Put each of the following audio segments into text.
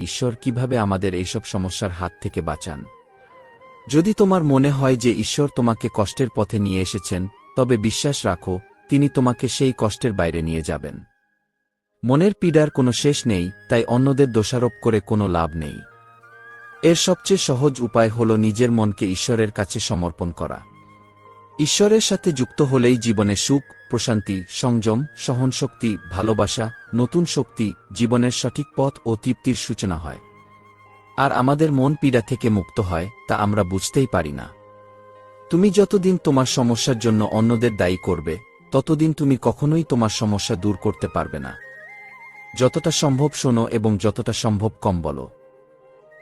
ঈশ্বর কীভাবে আমাদের এইসব সমস্যার হাত থেকে বাঁচান? যদি তোমার মনে হয় যে ঈশ্বর তোমাকে কষ্টের পথে নিয়ে এসেছেন, তবে বিশ্বাস রাখো, তিনি তোমাকে সেই কষ্টের বাইরে নিয়ে যাবেন। মনের পীড়ার কোনো শেষ নেই, তাই অন্যদের দোষারোপ করে কোনো লাভ নেই। এর সবচেয়ে সহজ উপায় হল নিজের মনকে ঈশ্বরের কাছে সমর্পণ করা। ঈশ্বরের সাথে যুক্ত হলেই জীবনে সুখ, প্রশান্তি, সংযম, সহনশক্তি, ভালোবাসা, নতুন শক্তি, জীবনের সঠিক পথ ও তৃপ্তির সূচনা হয়। আর আমাদের মন পীড়া থেকে মুক্ত হয়, তা আমরা বুঝতেই পারি না। তুমি যতদিন তোমার সমস্যার জন্য অন্যদের দায়ী করবে, ততদিন তুমি কখনোই তোমার সমস্যা দূর করতে পারবে না। যতটা সম্ভব শোনো এবং যতটা সম্ভব কম বলো।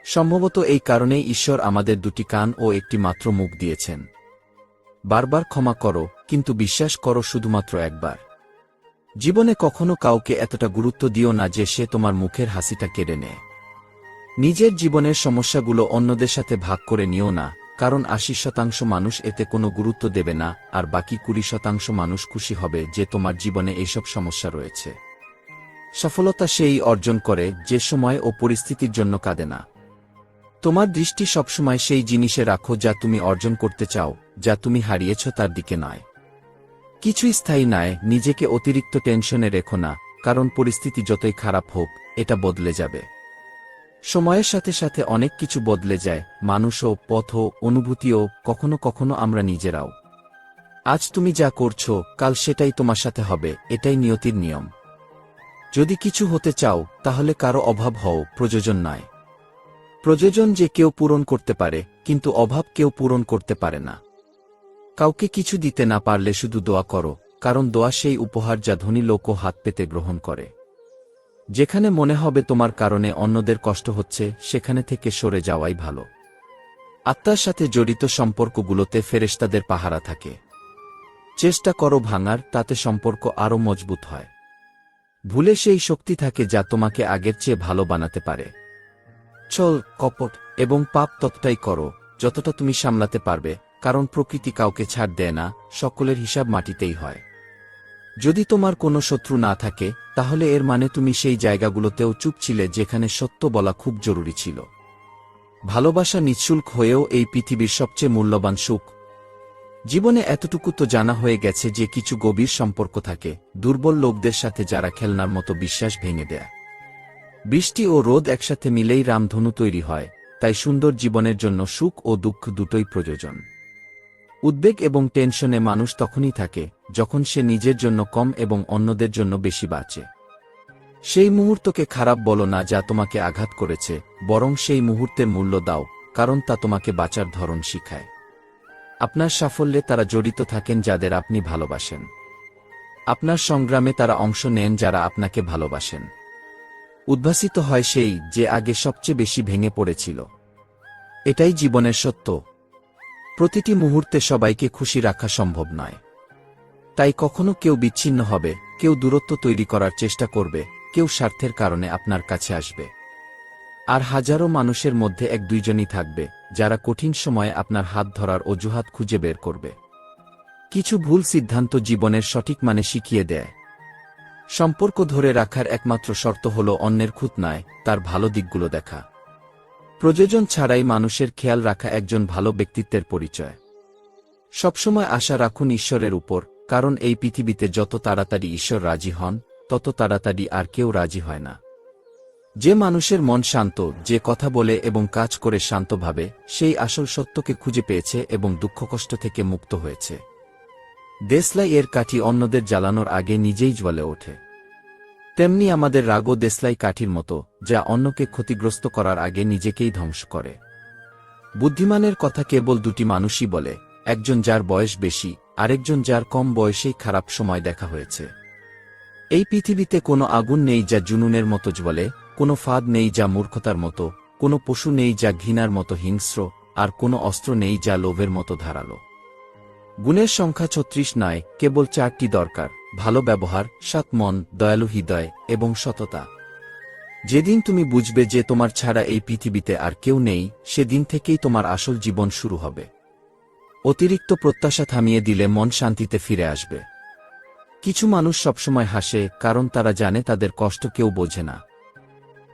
সম্ভবত এই কারণেই ঈশ্বর আমাদের দুটি কান ও একটি মাত্র মুখ দিয়েছেন। বারবার ক্ষমা করো, কিন্তু বিশ্বাস করো শুধুমাত্র একবার। জীবনে কখনো কাউকে এতটা গুরুত্ব দিও না যে সে তোমার মুখের হাসিটা কেড়ে নেয়। নিজের জীবনের সমস্যাগুলো অন্যদের সাথে ভাগ করে নিও না, কারণ আশি শতাংশ মানুষ এতে কোনো গুরুত্ব দেবে না, আর বাকি কুড়ি শতাংশ মানুষ খুশি হবে যে তোমার জীবনে এইসব সমস্যা রয়েছে। সফলতা সেই অর্জন করে যে সময় ও পরিস্থিতির জন্য কাঁদে না। তোমার দৃষ্টি সবসময় সেই জিনিসে রাখো যা তুমি অর্জন করতে চাও, যা তুমি হারিয়েছ তার দিকে নয়। কিছুই স্থায়ী নয়, নিজেকে অতিরিক্ত টেনশনে রেখো না, কারণ পরিস্থিতি যতই খারাপ হোক, এটা বদলে যাবে। সময়ের সাথে সাথে অনেক কিছু বদলে যায়, মানুষও, পথও, অনুভূতিও, কখনো কখনো আমরা নিজেরাও। আজ তুমি যা করছ, কাল সেটাই তোমার সাথে হবে, এটাই নিয়তির নিয়ম। যদি কিছু হতে চাও, তাহলে কারও অভাব হও, প্রয়োজন নয়। প্রয়োজন যে কেউ পূরণ করতে পারে, কিন্তু অভাব কেউ পূরণ করতে পারে না। কাউকে কিছু দিতে না পারলে শুধু দোয়া করো, কারণ দোয়া সেই উপহার যা ধনী লোকও হাত পেতে গ্রহণ করে। যেখানে মনে হবে তোমার কারণে অন্যদের কষ্ট হচ্ছে, সেখানে থেকে সরে যাওয়াই ভালো। আত্মার সাথে জড়িত সম্পর্কগুলোতে ফেরেশতাদের পাহারা থাকে। চেষ্টা করো ভাঙার, তাতে সম্পর্ক আরও মজবুত হয়। ভুলে সেই শক্তি থাকে যা তোমাকে আগের চেয়ে ভালো বানাতে পারে। চল কপট এবং পাপ ততটাই করো, যতটা তুমি সামলাতে পারবে, কারণ প্রকৃতি কাউকে ছাড় দেয় না, সকলের হিসাব মাটিতেই হয়। যদি তোমার কোনো শত্রু না থাকে, তাহলে এর মানে তুমি সেই জায়গাগুলোতেও চুপ ছিলে যেখানে সত্য বলা খুব জরুরি ছিল। ভালোবাসা নিঃশুল্ক হয়েও এই পৃথিবীর সবচেয়ে মূল্যবান সুখ। জীবনে এতটুকু তো জানা হয়ে গেছে যে কিছু গভীর সম্পর্ক থাকে, দুর্বল লোকদের সাথে যারা খেলনার মতো বিশ্বাস ভেঙে দেয়। বৃষ্টি ও রোদ একসাথে মিলেই রামধনু তৈরি হয়, তাই সুন্দর জীবনের জন্য সুখ ও দুঃখ দুটোই প্রয়োজন। উদ্বেগ এবং টেনশনে মানুষ তখনই থাকে, যখন সে নিজের জন্য কম এবং অন্যদের জন্য বেশি বাঁচে। সেই মুহূর্তকে খারাপ বলো না যা তোমাকে আঘাত করেছে, বরং সেই মুহূর্তের মূল্য দাও, কারণ তা তোমাকে বাঁচার ধরন শিখায়। আপনার সাফল্যে তারা জড়িত থাকেন যাদের আপনি ভালোবাসেন। আপনার সংগ্রামে তারা অংশ নেন যারা আপনাকে ভালোবাসেন। উদ্ভাসিত হয় সেই যে আগে সবচেয়ে বেশি ভেঙে পড়েছিল। এটাই জীবনের সত্য। প্রতিটি মুহূর্তে সবাইকে খুশি রাখা সম্ভব নয়। তাই কখনো কেউ বিচ্ছিন্ন হবে, কেউ দূরত্ব তৈরি করার চেষ্টা করবে, কেউ স্বার্থের কারণে আপনার কাছে আসবে। আর হাজারো মানুষের মধ্যে এক দুইজনই থাকবে, যারা কঠিন সময়ে আপনার হাত ধরার অজুহাত খুঁজে বের করবে। কিছু ভুল সিদ্ধান্ত জীবনের সঠিক মানে শিখিয়ে দেয়। সম্পর্ক ধরে রাখার একমাত্র শর্ত হল অন্যের খুঁত নয় তার ভালো দিকগুলো দেখা। প্রযোজন ছাড়াই মানুষের খেয়াল রাখা একজন ভালো ব্যক্তিত্বের পরিচয়। সবসময় আশা রাখুন ঈশ্বরের উপর, কারণ এই পৃথিবীতে যত তাড়াতাড়ি ঈশ্বর রাজি হন, তত তাড়াতাড়ি আর কেউ রাজি হয় না। যে মানুষের মন শান্ত, যে কথা বলে এবং কাজ করে শান্তভাবে, সেই আসল সত্যকে খুঁজে পেয়েছে এবং দুঃখকষ্ট থেকে মুক্ত হয়েছে। দেশলাই এর কাঠি অন্যদের জ্বালানোর আগে নিজেই জ্বলে ওঠে। তেমনি আমাদের রাগও দেশলাই কাঠির মতো, যা অন্যকে ক্ষতিগ্রস্ত করার আগে নিজেকেই ধ্বংস করে। বুদ্ধিমানের কথা কেবল দুটি মানুষই বলে, একজন যার বয়স বেশি, আরেকজন যার কম বয়সেই খারাপ সময় দেখা হয়েছে। এই পৃথিবীতে কোনো আগুন নেই যা জুনুনের মতো জ্বলে, কোনো ফাঁদ নেই যা মূর্খতার মতো, কোনো পশু নেই যা ঘৃণার মতো হিংস্র, আর কোনো অস্ত্র নেই যা লোভের মতো ধারালো। গুণের সংখ্যা ছত্রিশ নয়, কেবল চারটি দরকার, ভালো ব্যবহার, সাত মন, দয়ালু হৃদয়, এবং সততা। যেদিন তুমি বুঝবে যে তোমার ছাড়া এই পৃথিবীতে আর কেউ নেই, সেদিন থেকেই তোমার আসল জীবন শুরু হবে। অতিরিক্ত প্রত্যাশা থামিয়ে দিলে মন শান্তিতে ফিরে আসবে। কিছু মানুষ সবসময় হাসে, কারণ তারা জানে তাদের কষ্ট কেউ বোঝে না।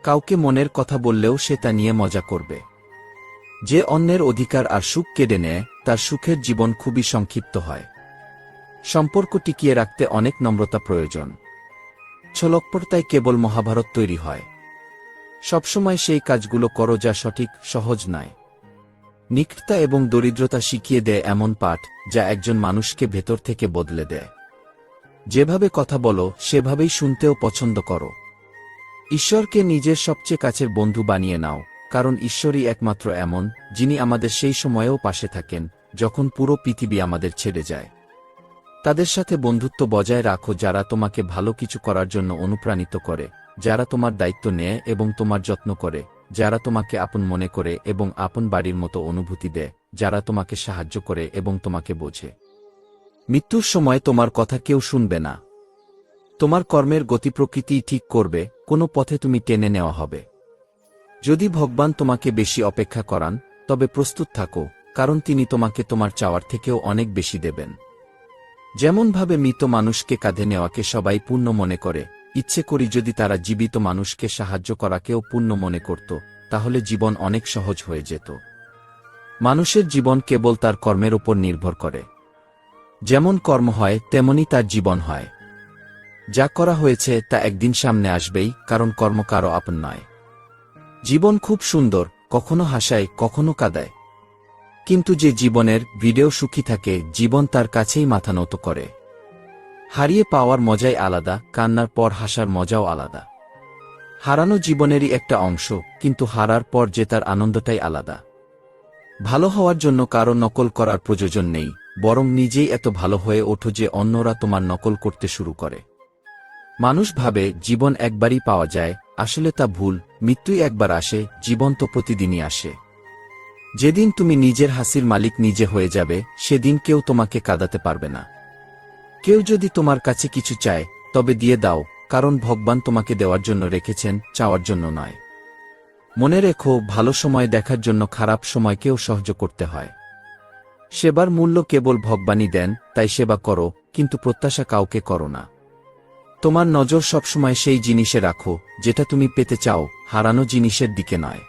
কাউকে মনের কথা বললেও সে তা নিয়ে মজা করবে। যে অন্যের অধিকার আর সুখ কেড়ে নেয়, তার সুখের জীবন খুবই সংক্ষিপ্ত হয়। সম্পর্ক টিকিয়ে রাখতে অনেক নম্রতা প্রয়োজন। ছলকপর্তায় কেবল মহাভারত তৈরি হয়। সবসময় সেই কাজগুলো করো যা সঠিক, সহজ নয়। নিকটতা এবং দরিদ্রতা শিখিয়ে দেয় এমন পাঠ যা একজন মানুষকে ভেতর থেকে বদলে দেয়। যেভাবে কথা বলো, সেভাবেই শুনতেও পছন্দ করো। ঈশ্বরকে নিজের সবচেয়ে কাছের বন্ধু বানিয়ে নাও। কারণ ঈশ্বরই একমাত্র এমন, যিনি আমাদের সেই সময়েও পাশে থাকেন, যখন পুরো পৃথিবী আমাদের ছেড়ে যায়। তাদের সাথে বন্ধুত্ব বজায় রাখো যারা তোমাকে ভালো কিছু করার জন্য অনুপ্রাণিত করে, যারা তোমার দায়িত্ব নেয় এবং তোমার যত্ন করে, যারা তোমাকে আপন মনে করে এবং আপন বাড়ির মতো অনুভূতি দেয়, যারা তোমাকে সাহায্য করে এবং তোমাকে বোঝে। মৃত্যুর সময় তোমার কথা কেউ শুনবে না। তোমার কর্মের গতি প্রকৃতিই ঠিক করবে, কোনো পথে তুমি টেনে নেওয়া হবে। যদি ভগবান তোমাকে বেশি অপেক্ষা করান, তবে প্রস্তুত থাকো, কারণ তিনি তোমাকে তোমার চাওয়ার থেকেও অনেক বেশি দেবেন। যেমনভাবে মৃত মানুষকে কাঁধে নেওয়াকে সবাই পূর্ণ মনে করে, ইচ্ছে করি যদি তারা জীবিত মানুষকে সাহায্য করাকেও পূর্ণ মনে করত, তাহলে জীবন অনেক সহজ হয়ে যেত। মানুষের জীবন কেবল তার কর্মের উপর নির্ভর করে। যেমন কর্ম হয়, তেমনি তার জীবন হয়। যা করা হয়েছে তা একদিন সামনে আসবেই, কারণ কর্ম কারও আপন নয়। জীবন খুব সুন্দর, কখনো হাসায়, কখনো কাদায়। কিন্তু যে জীবনের ভিডিও সুখী থাকে, জীবন তার কাছেই মাথা নত করে। হারিয়ে পাওয়ার মজাই আলাদা, কান্নার পর হাসার মজাও আলাদা। হারানো জীবনেরই একটা অংশ, কিন্তু হারার পর যে তার আনন্দটাই আলাদা। ভালো হওয়ার জন্য কারও নকল করার প্রয়োজন নেই, বরং নিজেই এত ভালো হয়ে ওঠো যে অন্যরা তোমার নকল করতে শুরু করে। মানুষ ভাবে, জীবন একবারই পাওয়া যায় আসলে তা ভুল, মৃত্যুই একবার আসে জীবন তো প্রতিদিনই আসে। যেদিন তুমি নিজের হাসির মালিক নিজে হয়ে যাবে, সেদিন কেউ তোমাকে কাঁদাতে পারবে না। কেউ যদি তোমার কাছে কিছু চায়, তবে দিয়ে দাও, কারণ ভগবান তোমাকে দেওয়ার জন্য রেখেছেন, চাওয়ার জন্য নয়। মনে রেখো, ভালো সময় দেখার জন্য খারাপ সময়কেও সহ্য করতে হয়। সেবার মূল্য কেবল ভগবানই দেন, তাই সেবা করো, কিন্তু প্রত্যাশা কাউকে করো না। তোমার নজর সবসময় সেই জিনিসে রাখো, যেটা তুমি পেতে চাও, হারানো জিনিসের দিকে নয়।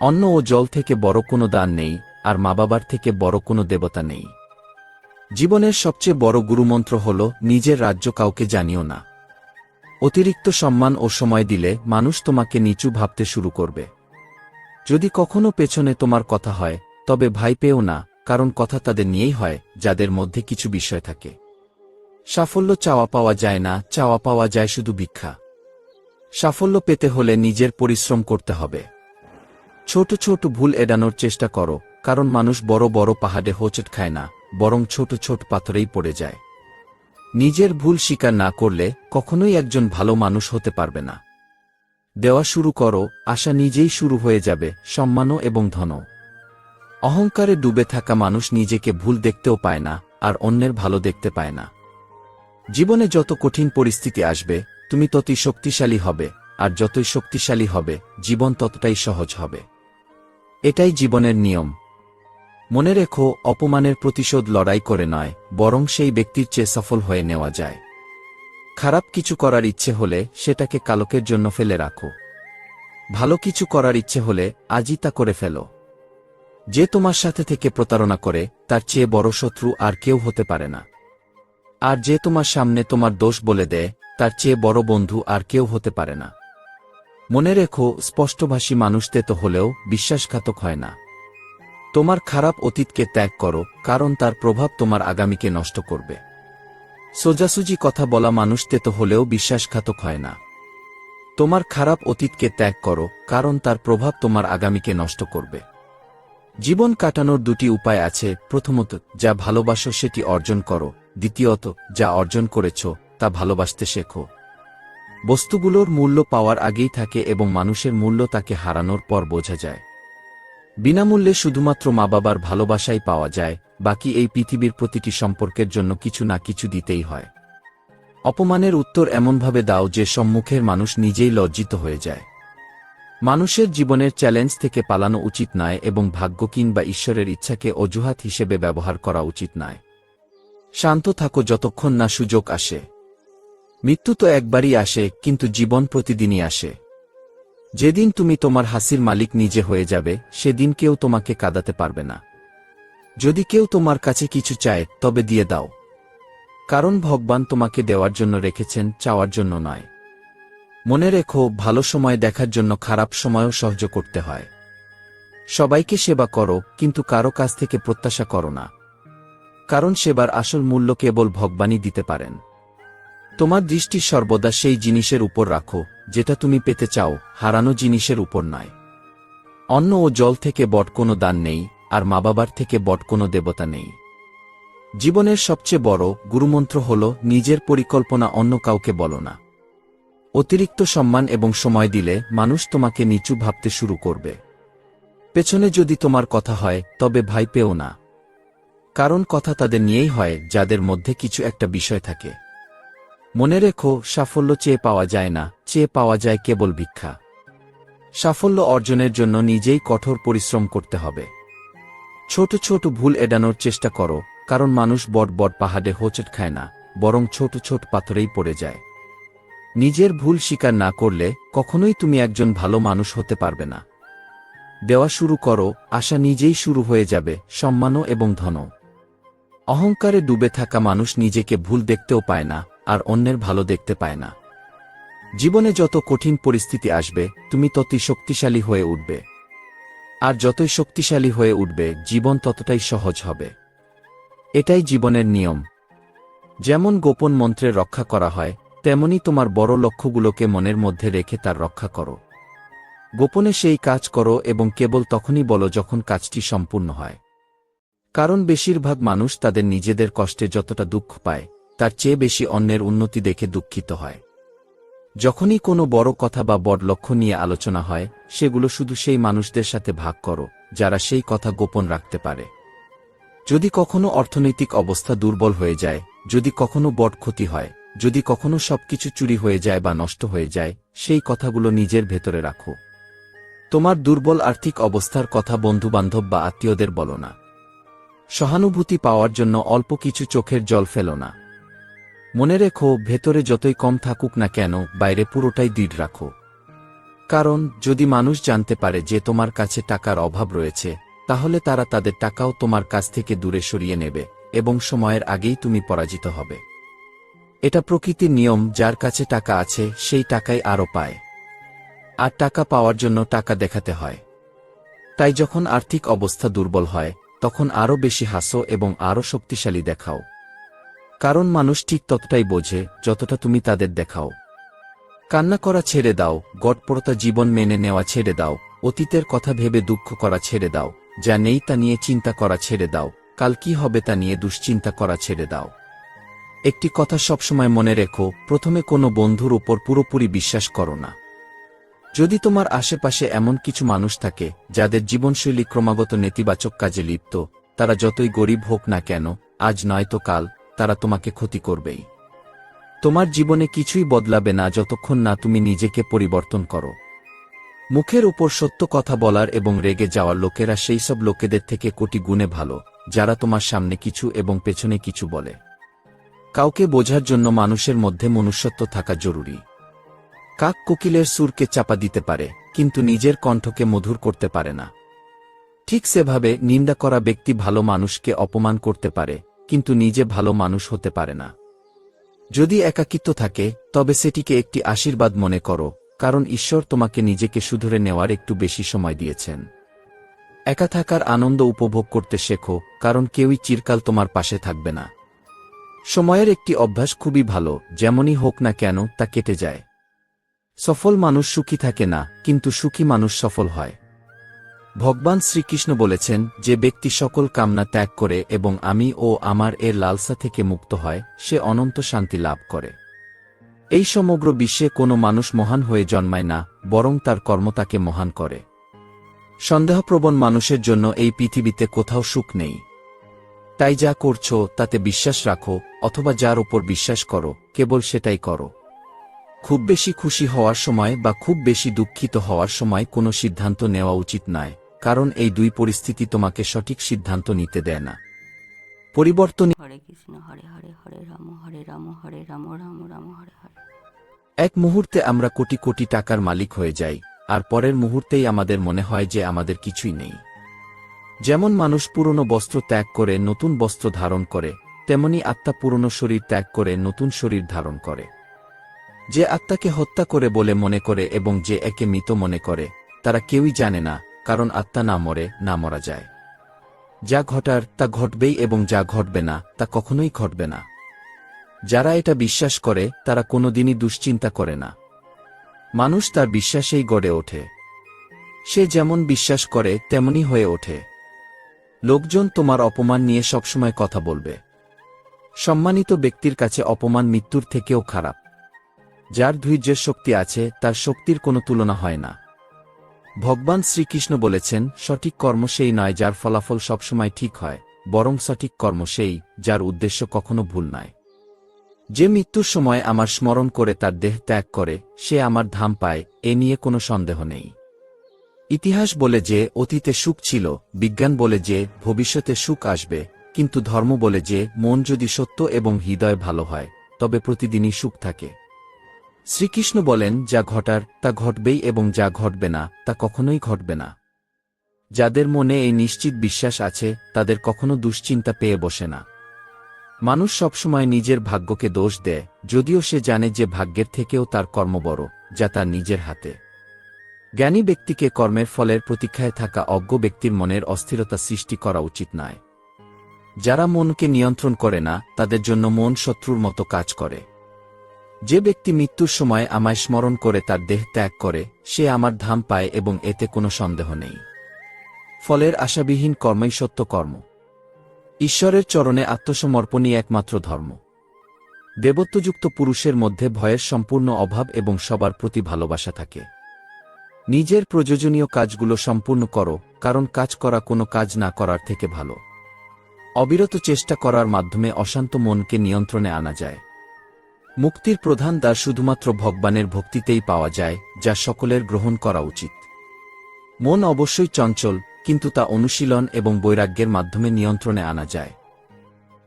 অন্ন ও জল থেকে বড় কোনো দান নেই, আর মা বাবার থেকে বড় কোনো দেবতা নেই। জীবনের সবচেয়ে বড় গুরুমন্ত্র হল, নিজের রাজ্য কাউকে জানিও না। অতিরিক্ত সম্মান ও সময় দিলে মানুষ তোমাকে নিচু ভাবতে শুরু করবে। যদি কখনো পেছনে তোমার কথা হয়, তবে ভাই পেও না, কারণ কথা তাদের নিয়েই হয়, যাদের মধ্যে কিছু বিষয় থাকে। সাফল্য চাওয়া পাওয়া যায় না, চাওয়া পাওয়া যায় শুধু ভিক্ষা। সাফল্য পেতে হলে নিজের পরিশ্রম করতে হবে। ছোট ছোট ভুল এড়ানোর চেষ্টা করো, কারণ মানুষ বড় বড় পাহাড়ে হোঁচট খায় না, বরং ছোট ছোট পাথরেই পড়ে যায়। নিজের ভুল স্বীকার না করলে কখনোই একজন ভালো মানুষ হতে পারবে না। দেওয়া শুরু করো, আশা নিজেই শুরু হয়ে যাবে, সম্মানও এবং ধন অহংকারে ডুবে থাকা মানুষ নিজেকে ভুল দেখতেও পায় না, আর অন্যের ভালো দেখতে পায় না। জীবনে যত কঠিন পরিস্থিতি আসবে, তুমি ততই শক্তিশালী হবে, আর যতই শক্তিশালী হবে, জীবন ততটাই সহজ হবে। এটাই জীবনের নিয়ম। মনে রেখো, অপমানের প্রতিশোধ লড়াই করে নয়, বরং সেই ব্যক্তির চেয়ে সফল হয়ে নেওয়া যায়। খারাপ কিছু করার ইচ্ছে হলে সেটাকে কালকের জন্য ফেলে রাখো। ভালো কিছু করার ইচ্ছে হলে আজই তা করে ফেলো। যে তোমার সাথে থেকে প্রতারণা করে, তার চেয়ে বড় শত্রু আর কেউ হতে পারে না। আর যে তোমার সামনে তোমার দোষ বলে দেয়, তার চেয়ে বড় বন্ধু আর কেউ হতে পারে না। মনে রেখো, স্পষ্টভাষী মানুষতে তো হলেও বিশ্বাসঘাতক হয় না। তোমার খারাপ অতীতকে ত্যাগ করো, কারণ তার প্রভাব তোমার আগামীকে নষ্ট করবে। সোজাসুজি কথা বলা মানুষতে তো হলেও বিশ্বাসঘাতক হয় না। তোমার খারাপ অতীতকে ত্যাগ করো, কারণ তার প্রভাব তোমার আগামীকে নষ্ট করবে। জীবন কাটানোর দুটি উপায় আছে। প্রথমত, যা ভালোবাসো সেটি অর্জন করো। দ্বিতীয়ত, যা অর্জন করেছ, তা ভালোবাসতে শেখো। বস্তুগুলোর মূল্য পাওয়ার আগেই থাকে এবং মানুষের মূল্য তাকে হারানোর পর বোঝা যায়। বিনামূল্যে শুধুমাত্র মা বাবার ভালোবাসাই পাওয়া যায়, বাকি এই পৃথিবীর প্রতিটি সম্পর্কের জন্য কিছু না কিছু দিতেই হয়। অপমানের উত্তর এমনভাবে দাও যে সম্মুখের মানুষ নিজেই লজ্জিত হয়ে যায়। মানুষের জীবনের চ্যালেঞ্জ থেকে পালানো উচিত নয় এবং ভাগ্য কিংবা ঈশ্বরের ইচ্ছাকে অজুহাত হিসেবে ব্যবহার করা উচিত নয়। শান্ত থাকো যতক্ষণ না সুযোগ আসে। মৃত্যু তো একবারই আসে, কিন্তু জীবন প্রতিদিনই আসে। যেদিন তুমি তোমার হাসির মালিক নিজে হয়ে যাবে, সেদিন কেউ তোমাকে কাঁদাতে পারবে না। যদি কেউ তোমার কাছে কিছু চায়, তবে দিয়ে দাও। কারণ ভগবান তোমাকে দেওয়ার জন্য রেখেছেন, চাওয়ার জন্য নয়। মনে রেখো, ভালো সময় দেখার জন্য খারাপ সময়ও সহ্য করতে হয়। সবাইকে সেবা করো, কিন্তু কারও কাছ থেকে প্রত্যাশা করো না। কারণ সেবার আসল মূল্য কেবল ভগবানই দিতে পারেন। তোমার দৃষ্টি সর্বদা সেই জিনিসের উপর রাখো, যেটা তুমি পেতে চাও, হারানো জিনিসের উপর নয়। অন্ন ও জল থেকে বট কোনো দান নেই, আর মা বাবার থেকে বট কোনো দেবতা নেই। জীবনের সবচেয়ে বড় গুরুমন্ত্র হল, নিজের পরিকল্পনা অন্য কাউকে বলো না। অতিরিক্ত সম্মান এবং সময় দিলে মানুষ তোমাকে নিচু ভাবতে শুরু করবে। পেছনে যদি তোমার কথা হয়, তবে ভাই পেও না। কারণ কথা তাদের নিয়েই হয়, যাদের মধ্যে কিছু একটা বিষয় থাকে। মনে রেখো, সাফল্য চেয়ে পাওয়া যায় না, চেয়ে পাওয়া যায় কেবল ভিক্ষা। সাফল্য অর্জনের জন্য নিজেই কঠোর পরিশ্রম করতে হবে। ছোট ছোট ভুল এড়ানোর চেষ্টা করো, কারণ মানুষ বট বট পাহাড়ে হোঁচট খায় না, বরং ছোট ছোট পাথরেই পড়ে যায়। নিজের ভুল স্বীকার না করলে কখনোই তুমি একজন ভালো মানুষ হতে পারবে না। দেওয়া শুরু করো, আশা নিজেই শুরু হয়ে যাবে, সম্মানও এবং ধনও। অহংকারে ডুবে থাকা মানুষ নিজেকে ভুল দেখতেও পায় না, আর অন্যের ভালো দেখতে পায় না। জীবনে যত কঠিন পরিস্থিতি আসবে, তুমি ততই শক্তিশালী হয়ে উঠবে। আর যতই শক্তিশালী হয়ে উঠবে, জীবন ততটাই সহজ হবে। এটাই জীবনের নিয়ম। যেমন গোপন মন্ত্রে রক্ষা করা হয় তেমনি তোমার বড় লক্ষ্যগুলোকে মনের মধ্যে রেখে তার রক্ষা করো। গোপনে সেই কাজ করো এবং কেবল তখনই বলো যখন কাজটি সম্পূর্ণ হয়। কারণ বেশিরভাগ মানুষ তাদের নিজেদের কষ্টে যতটা দুঃখ পায়, তার চেয়ে বেশি অন্যের উন্নতি দেখে দুঃখিত হয়। যখনই কোনো বড় কথা বা বড় লক্ষ্য নিয়ে আলোচনা হয়, সেগুলো শুধু সেই মানুষদের সাথে ভাগ করো, যারা সেই কথা গোপন রাখতে পারে। যদি কখনো অর্থনৈতিক অবস্থা দুর্বল হয়ে যায়, যদি কখনো বট ক্ষতি হয় যদি কখনো সবকিছু চুরি হয়ে যায় বা নষ্ট হয়ে যায়, সেই কথাগুলো নিজের ভেতরে রাখো। তোমার দুর্বল আর্থিক অবস্থার কথা বন্ধুবান্ধব বা আত্মীয়দের বলো না। সহানুভূতি পাওয়ার জন্য অল্প কিছু চোখের জল ফেলো না। মনে রেখো, ভেতরে যতই কম থাকুক না কেন, বাইরে পুরোটাই দৃঢ় রাখো। কারণ, যদি মানুষ জানতে পারে যে তোমার কাছে টাকার অভাব রয়েছে, তাহলে তারা তাদের টাকাও তোমার কাছ থেকে দূরে সরিয়ে নেবে এবং সময়ের আগেই তুমি পরাজিত হবে। এটা প্রকৃতির নিয়ম, যার কাছে টাকা আছে, সেই টাকাই আরও পায়। আর টাকা পাওয়ার জন্য টাকা দেখাতে হয়। তাই যখন আর্থিক অবস্থা দুর্বল হয়, তখন আরও বেশি হাসো এবং আরও শক্তিশালী দেখাও। কারণ মানুষ ঠিক ততটাই বোঝে, যতটা তুমি তাদের দেখাও। কান্না করা ছেড়ে দাও গটপড়তা জীবন মেনে নেওয়া ছেড়ে দাও, অতীতের কথা ভেবে দুঃখ করা ছেড়ে দাও, যা নেই তা নিয়ে চিন্তা করা ছেড়ে দাও, কাল কি হবে তা নিয়ে দুশ্চিন্তা করা ছেড়ে দাও। একটি কথা সবসময় মনে রেখো, প্রথমে কোনো বন্ধুর উপর পুরোপুরি বিশ্বাস করো না। যদি তোমার আশেপাশে এমন কিছু মানুষ থাকে, যাদের জীবনশৈলী ক্রমাগত নেতিবাচক কাজে লিপ্ত, তারা যতই গরিব হোক না কেন, আজ নয়তো কাল, তারা তোমাকে ক্ষতি করবেই। তোমার জীবনে কিছুই বদলাবে না যতক্ষণ না তুমি নিজেকে পরিবর্তন করো। মুখের উপর সত্য কথা বলার এবং রেগে যাওয়ার লোকেরা সেই সব লোকেদের থেকে কোটি গুণে ভালো, যারা তোমার সামনে কিছু এবং পেছনে কিছু বলে। কাউকে বোঝার জন্য মানুষের মধ্যে মনুষ্যত্ব থাকা জরুরি। কাক কোকিলের সুরকে চাপা দিতে পারে, কিন্তু নিজের কণ্ঠকে মধুর করতে পারে না। ঠিক সেভাবে নিন্দা করা ব্যক্তি ভালো মানুষকে অপমান করতে পারে, কিন্তু নিজে ভালো মানুষ হতে পারে না। যদি একাকিত্ব থাকে, তবে সেটিকে একটি আশীর্বাদ মনে করো, কারণ ঈশ্বর তোমাকে নিজেকে শুধরে নেওয়ার একটু বেশি সময় দিয়েছেন। একা থাকার আনন্দ উপভোগ করতে শেখো, কারণ কেউই চিরকাল তোমার পাশে থাকবে না। সময়ের একটি অভ্যাস খুবই ভালো, যেমনই হোক না কেন, তা কেটে যায়। সফল মানুষ সুখী থাকে না, কিন্তু সুখী মানুষ সফল হয়। ভগবান শ্রীকৃষ্ণ বলেছেন, যে ব্যক্তি সকল কামনা ত্যাগ করে এবং আমি ও আমার এর লালসা থেকে মুক্ত হয়, সে অনন্ত শান্তি লাভ করে। এই সমগ্র বিশ্বে কোনো মানুষ মহান হয়ে জন্মায় না, বরং তার কর্ম তাকে মহান করে। সন্দেহপ্রবণ মানুষের জন্য এই পৃথিবীতে কোথাও সুখ নেই। তাই যা করছ তাতে বিশ্বাস রাখো অথবা যার উপর বিশ্বাস করো কেবল সেটাই করো। খুব বেশি খুশি হওয়ার সময় বা খুব বেশি দুঃখিত হওয়ার সময় কোনো সিদ্ধান্ত নেওয়া উচিত নয় কারণ এই দুই পরিস্থিতি তোমাকে সঠিক সিদ্ধান্ত নিতে দেয় না। পরিবর্তন হরে কৃষ্ণ হরে হরে হরে রাম হরে রাম হরে রাম রাম রাম হরে হরে। এক মুহূর্তে আমরা কোটি কোটি টাকার মালিক হয়ে যাই আর পরের মুহূর্তেই আমাদের মনে হয় যে আমাদের কিছুই নেই। যেমন মানুষ পুরনো বস্ত্র ত্যাগ করে নতুন বস্ত্র ধারণ করে, তেমনি আত্মা পুরনো শরীর ত্যাগ করে নতুন শরীর ধারণ করে। যে আত্মাকে হত্যা করে বলে মনে করে এবং যে একে মৃত মনে করে, তারা কেউই জানে না, কারণ আত্মা না মরে, না মরা যায়। যা ঘটার তা ঘটবেই এবং যা ঘটবে না, তা কখনোই ঘটবে না। যারা এটা বিশ্বাস করে, তারা কোনোদিনই দুশ্চিন্তা করে না। মানুষ তার বিশ্বাসেই গড়ে ওঠে। সে যেমন বিশ্বাস করে, তেমনি হয়ে ওঠে। লোকজন তোমার অপমান নিয়ে সবসময় কথা বলবে। সম্মানিত ব্যক্তির কাছে অপমান মৃত্যুর থেকেও খারাপ। যার ধৈর্যের শক্তি আছে, তার শক্তির কোনো তুলনা হয় না। ভগবান শ্রীকৃষ্ণ বলেছেন, সঠিক কর্ম সেই নয় যার ফলাফল সবসময় ঠিক হয়, বরং সঠিক কর্ম সেই, যার উদ্দেশ্য কখনো ভুল নয়। যে মৃত্যুর সময় আমার স্মরণ করে তার দেহ ত্যাগ করে, সে আমার ধাম পায়, এ নিয়ে কোনো সন্দেহ নেই। ইতিহাস বলে যে অতীতে সুখ ছিল, বিজ্ঞান বলে যে ভবিষ্যতে সুখ আসবে, কিন্তু ধর্ম বলে যে মন যদি সত্য এবং হৃদয় ভালো হয়, তবে প্রতিদিনই সুখ থাকে। শ্রীকৃষ্ণ বলেন, যা ঘটার, তা ঘটবেই এবং যা ঘটবে না, তা কখনোই ঘটবে না। যাদের মনে এই নিশ্চিত বিশ্বাস আছে, তাদের কখনো দুশ্চিন্তা পেয়ে বসে না। মানুষ সবসময় নিজের ভাগ্যকে দোষ দেয়, যদিও সে জানে যে ভাগ্যের থেকেও তার কর্ম বড়, যা তার নিজের হাতে। জ্ঞানী ব্যক্তিকে কর্মের ফলের প্রতীক্ষায় থাকা অজ্ঞ ব্যক্তির মনের অস্থিরতা সৃষ্টি করা উচিত নয়। যারা মনকে নিয়ন্ত্রণ করে না, তাদের জন্য মন শত্রুর মতো কাজ করে। যে ব্যক্তি মৃত্যুর সময় আমায় স্মরণ করে তার দেহ ত্যাগ করে, সে আমার ধাম পায় এবং এতে কোনো সন্দেহ নেই। ফলের আশাবিহীন কর্মই সত্য কর্ম। ঈশ্বরের চরণে আত্মসমর্পণই একমাত্র ধর্ম। দেবত্বযুক্ত পুরুষের মধ্যে ভয়ের সম্পূর্ণ অভাব এবং সবার প্রতি ভালোবাসা থাকে। নিজের প্রয়োজনীয় কাজগুলো সম্পূর্ণ করো, কারণ কাজ করা কোনো কাজ না করার থেকে ভালো। অবিরত চেষ্টা করার মাধ্যমে অশান্ত মনকে নিয়ন্ত্রণে আনা যায়। মুক্তির প্রধান দ্বার শুধুমাত্র ভগবানের ভক্তিতেই পাওয়া যায়, যা সকলের গ্রহণ করা উচিত। মন অবশ্যই চঞ্চল, কিন্তু তা অনুশীলন এবং বৈরাগ্যের মাধ্যমে নিয়ন্ত্রণে আনা যায়।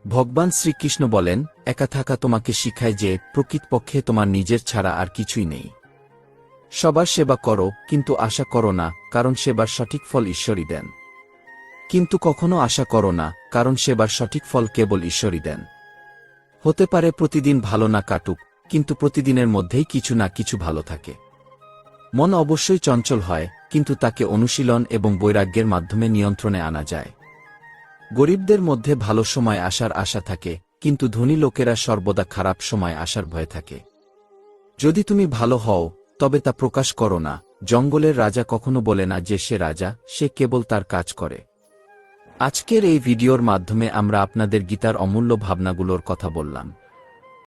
ভগবান শ্রীকৃষ্ণ বলেন, একা থাকা তোমাকে শিখায় যে, প্রকৃতপক্ষে তোমার নিজের ছাড়া আর কিছুই নেই। সবার সেবা করো, কিন্তু আশা করো না, কারণ সেবার সঠিক ফল ঈশ্বরই দেন। কিন্তু কখনো আশা করো না, কারণ সেবার সঠিক ফল কেবল ঈশ্বরই দেন। হতে পারে প্রতিদিন ভালো না কাটুক, কিন্তু প্রতিদিনের মধ্যেই কিছু না কিছু ভালো থাকে। মন অবশ্যই চঞ্চল হয়, কিন্তু তাকে অনুশীলন এবং বৈরাগ্যের মাধ্যমে নিয়ন্ত্রণে আনা যায়। গরিবদের মধ্যে ভালো সময় আসার আশা থাকে, কিন্তু ধনী লোকেরা সর্বদা খারাপ সময় আসার ভয় থাকে। যদি তুমি ভালো হও তবে তা প্রকাশ করো না। জঙ্গলের রাজা কখনো বলে না যে সে রাজা, সে কেবল তার কাজ করে। আজকের এই ভিডিওর মাধ্যমে আমরা আপনাদের গীতার অমূল্য ভাবনাগুলোর কথা বললাম।